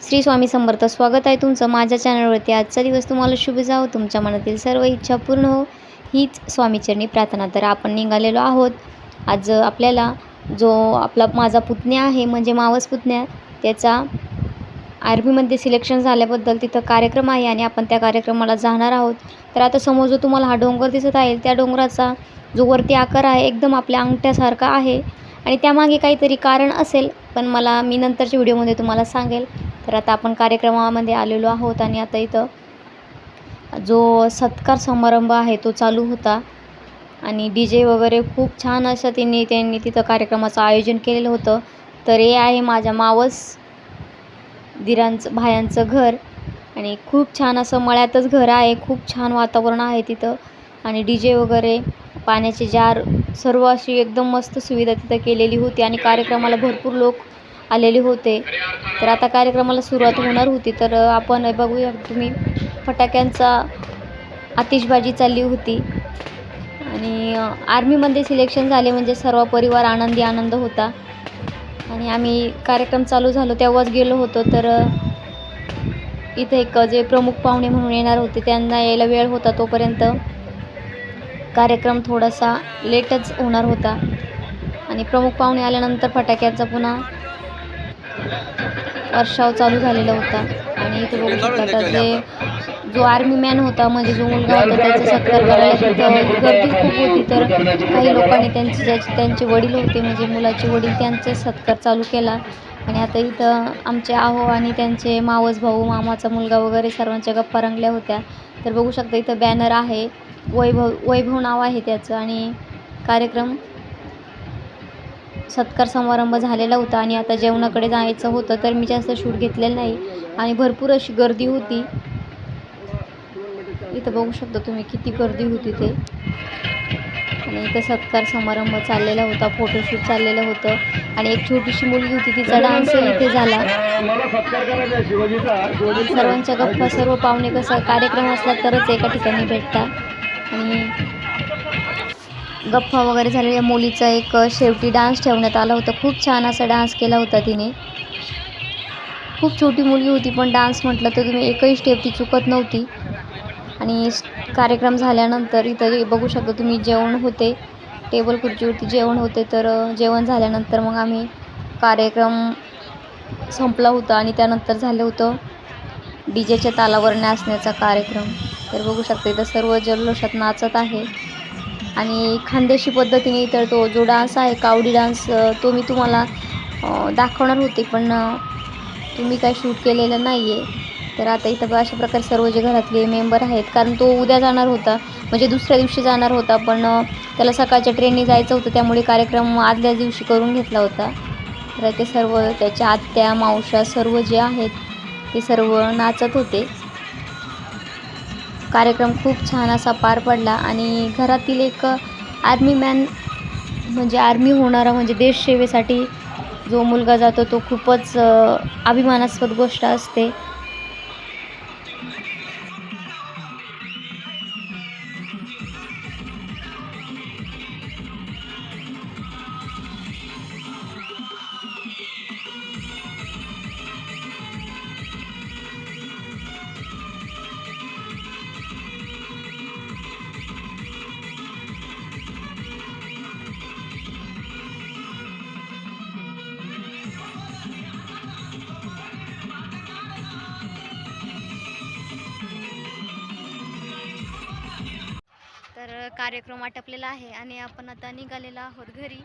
श्री स्वामी समर्थ स्वागत आहे तुमचं माझ्या चॅनलवरती. आजचा दिवस तुम्हाला शुभ जावो. तुमच्या मनातील सर्व इच्छा पूर्ण हो. हीच स्वामीचरणी प्रार्थना. तर आपण निघालेलो आहोत. आज आपल्याला जो आपला माझा पुतण्या आहे म्हणजे मावस पुतण्या त्याचा आर्मीमध्ये सिलेक्शन झाल्याबद्दल तिथं कार्यक्रम आहे आणि आपण त्या कार्यक्रमाला जाणार आहोत. तर आता समोर जो तुम्हाला हा डोंगर दिसत आहे त्या डोंगराचा जो वरती आकार आहे एकदम आपल्या अंगठ्यासारखा आहे. आणि त्यामागे काहीतरी कारण असेल पण मला मी नंतरच्या व्हिडिओमध्ये तुम्हाला सांगेल. तर आता आपण कार्यक्रमामध्ये आलेलो आहोत आणि आता इथं जो सत्कार समारंभ आहे तो चालू होता. आणि डी जे वगैरे खूप छान असं त्यांनी त्यांनी तिथं कार्यक्रमाचं आयोजन केलेलं होतं. तर हे आहे माझ्या मावस दिरांचं भायांचं घर. आणि खूप छान असं मळ्यातच घर आहे. खूप छान वातावरण आहे तिथं. आणि डी जे वगैरे पाण्याचे जार सर्व अशी एकदम मस्त सुविधा तिथं केलेली होती. आणि कार्यक्रमाला भरपूर लोक आलेले होते. तर आता कार्यक्रमाला सुरुवात होणार होती. तर आपण बघूया तुम्ही फटाक्यांचा आतिषबाजी चालली होती. आणि आर्मीमध्ये सिलेक्शन झाले म्हणजे सर्व परिवार आनंदी आनंद होता. आणि आम्ही कार्यक्रम चालू झालो तेव्हाच गेलो होतो. तर इथे एक जे प्रमुख पाहुणे म्हणून येणार होते त्यांना यायला वेळ होता तोपर्यंत. कार्यक्रम थोडासा लेटच होणार होता. आणि प्रमुख पाहुणे आल्यानंतर फटाक्याचा पुन्हा वर्षाव चालू झालेला होता. आणि इथे बघू शकता आता जे जो आर्मी मॅन होता म्हणजे जो मुलगा होता त्याचा सत्कार करायला तिथं गर्दी खूप होती. तर काही लोकांनी त्यांचे ज्याचे त्यांचे वडील होते म्हणजे मुलाचे वडील त्यांचे सत्कार चालू केला. आणि आता इथं आमचे आहो आणि त्यांचे मावस भाऊ मामाचा मुलगा वगैरे सर्वांच्या गप्पा रंगल्या होत्या. तर बघू शकता इथं बॅनर आहे. वैभव वैभव नाव आहे त्याचं. आणि कार्यक्रम सत्कार समारंभ झालेला होता आणि आता जेवणाकडे जायचं होतं तर मी जास्त शूट घेतलेलं नाही. आणि भरपूर अशी गर्दी होती. इथं बघू शकता तुम्ही किती गर्दी होती ते. आणि इथं सत्कार समारंभ चाललेला होता फोटोशूट चाललेलं होतं. आणि एक छोटीशी मुलगी होती तिचा डान्स इथे झाला. सर्वांच्या गप्पा सर्व पाहुणे कसं कार्यक्रम असला तरच एका ठिकाणी भेटतात. आणि गप्पा वगैरे झालेल्या. मुलीचा एक शेवटी डान्स ठेवण्यात आला होता. खूप छान असा डान्स केला होता तिने. खूप छोटी मुलगी होती पण डान्स म्हटलं तर तुम्ही एकही स्टेप ती चुकत नव्हती. आणि कार्यक्रम झाल्यानंतर इथं बघू शकता तुम्ही जेवण होते. टेबल खुर्चीवरती जेवण होते तर जेवण झाल्यानंतर मग आम्ही कार्यक्रम संपला होता आणि त्यानंतर झालं होतं डी जेच्या तालावर नाचण्याचा कार्यक्रम. तर बघू शकता इथं सर्व जल्लोषात नाचत आहे. आणि खानदेशी पद्धतीने तर तो जो डान्स आहे कावडी डान्स तो मी तुम्हाला दाखवणार होते पण तुम्ही काय शूट केलेलं नाही आहे तर आता इथं अशा प्रकारे सर्व जे घरातले मेंबर आहेत कारण तो उद्या जाणार होता म्हणजे दुसऱ्या दिवशी जाणार होता पण त्याला सकाळच्या ट्रेनने जायचं होतं त्यामुळे कार्यक्रम आदल्या दिवशी करून घेतला होता. तर ते सर्व त्याच्या आत्या मावशा सर्व जे आहेत ते सर्व नाचत होते. कार्यक्रम खूप छान असा पार पडला आणि घरातील एक आर्मी मॅन म्हणजे आर्मी होणारा म्हणजे देशसेवेसाठी जो मुलगा जातो तो खूपच अभिमानास्पद गोष्ट असते. कार्यक्रम आटपलेला आहे आणि आपण आता निघालेलो आहोत घरी.